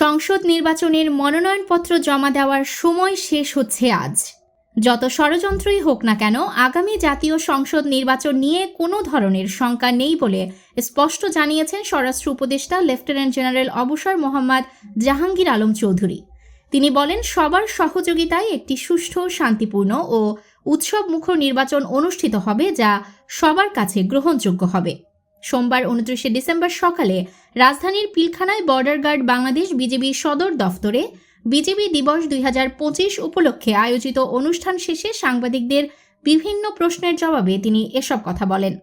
সংসদ নির্বাচনের মনোনয়নপত্র জমা দেওয়ার সময় শেষ হচ্ছে আজ। যত ষড়যন্ত্রই হোক না কেন, আগামী জাতীয় সংসদ নির্বাচন নিয়ে কোনো ধরনের শঙ্কা নেই বলে স্পষ্ট জানিয়েছেন স্বরাষ্ট্র উপদেষ্টা লেফটেন্যান্ট জেনারেল অবসর মোহাম্মদ জাহাঙ্গীর আলম চৌধুরী। তিনি বলেন, সবার সহযোগিতায় একটি সুষ্ঠু, শান্তিপূর্ণ ও উৎসবমুখর নির্বাচন অনুষ্ঠিত হবে যা সবার কাছে গ্রহণযোগ্য হবে। সোমবার উনত্রিশে ডিসেম্বর সকালে রাজধানীর পিলখানায় বর্ডার গার্ড বাংলাদেশ বিজেপি সদর দফতরে বিজেপি দিবস দুই হাজার পঁচিশ উপলক্ষে আয়োজিত অনুষ্ঠান শেষে সাংবাদিকদের বিভিন্ন প্রশ্নের জবাবে তিনি এসব কথা বলেন।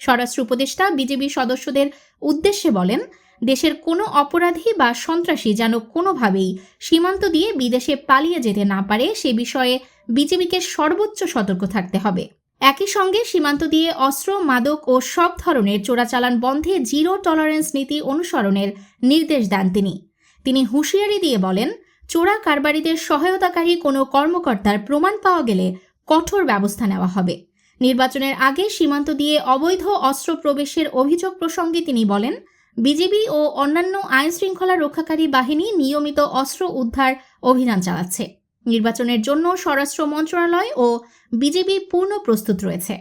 স্বরাষ্ট্র উপদেষ্টা বিজেপি সদস্যদের উদ্দেশ্যে বলেন, দেশের কোনো অপরাধী বা সন্ত্রাসী যেন কোনোভাবেই সীমান্ত দিয়ে বিদেশে পালিয়ে যেতে না পারে, সে বিষয়ে বিজেপিকে সর্বোচ্চ সতর্ক থাকতে হবে। একই সঙ্গে সীমান্ত দিয়ে অস্ত্র, মাদক ও সব ধরনের চোরাচালান বন্ধে জিরো টলারেন্স নীতি অনুসরণের নির্দেশ দেন তিনি। তিনি হুঁশিয়ারি দিয়ে বলেন, চোরা কারবারিদের সহায়তাকারী কোনো কর্মকর্তার প্রমাণ পাওয়া গেলে কঠোর ব্যবস্থা নেওয়া হবে। নির্বাচনের আগে সীমান্ত দিয়ে অবৈধ অস্ত্র প্রবেশের অভিযোগ প্রসঙ্গে তিনি বলেন বিজেপি ও অন্যান্য আইন শৃঙ্খলা রক্ষাকারী বাহিনী নিয়মিত অস্ত্র উদ্ধার অভিযান চালাচ্ছে। নির্বাচনের জন্য স্বরাষ্ট্র মন্ত্রণালয় ও বিজেপি পূর্ণ প্রস্তুত রয়েছে।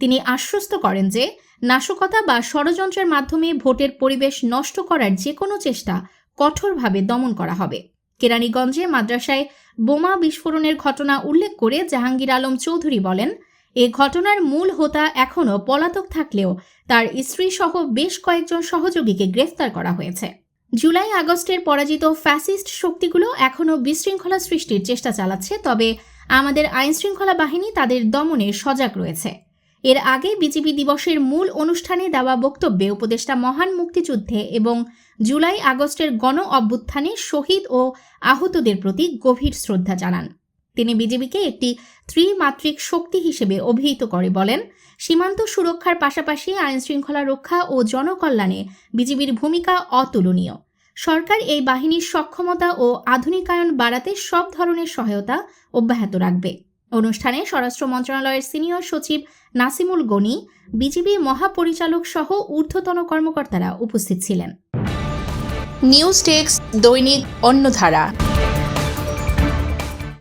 তিনি আশ্বস্ত করেন যে নাশকতা বা ষড়যন্ত্রের মাধ্যমে ভোটের পরিবেশ নষ্ট করার যে কোনো চেষ্টা কঠোরভাবে দমন করা হবে। কেরানীগঞ্জে মাদ্রাসায় বোমা বিস্ফোরণের ঘটনা উল্লেখ করে জাহাঙ্গীর আলম চৌধুরী বলেন, এ ঘটনার মূল হোতা এখনও পলাতক থাকলেও তার স্ত্রী সহ বেশ কয়েকজন সহযোগীকে গ্রেফতার করা হয়েছে। জুলাই আগস্টের পরাজিত ফ্যাসিস্ট শক্তিগুলো এখনও বিশৃঙ্খলা সৃষ্টির চেষ্টা চালাচ্ছে, তবে আমাদের আইনশৃঙ্খলা বাহিনী তাদের দমনে সজাগ রয়েছে। এর আগে বিজেপি দিবসের মূল অনুষ্ঠানে দেওয়া বক্তব্যে উপদেষ্টা মহান মুক্তিযুদ্ধে এবং জুলাই আগস্টের গণ অভ্যুত্থানে শহীদ ও আহতদের প্রতি গভীর শ্রদ্ধা জানান। তিনি বিজেপিকে একটি ত্রিমাত্রিক শক্তি হিসেবে অভিহিত করে বলেন, সীমান্ত সুরক্ষার পাশাপাশি আইনশৃঙ্খলা রক্ষা ও জনকল্যাণে বিজেপির ভূমিকা অতুলনীয়। সরকার এই বাহিনীর সক্ষমতা ও আধুনিকায়ন বাড়াতে সব ধরনের সহায়তা অব্যাহত রাখবে। অনুষ্ঠানে স্বরাষ্ট্র মন্ত্রণালয়ের সিনিয়র সচিব নাসিমুল গনি বিজিবি মহাপরিচালক সহ ঊর্ধ্বতন কর্মকর্তারা উপস্থিত ছিলেন। নিউজ টেক্স দৈনিক অন্যধারা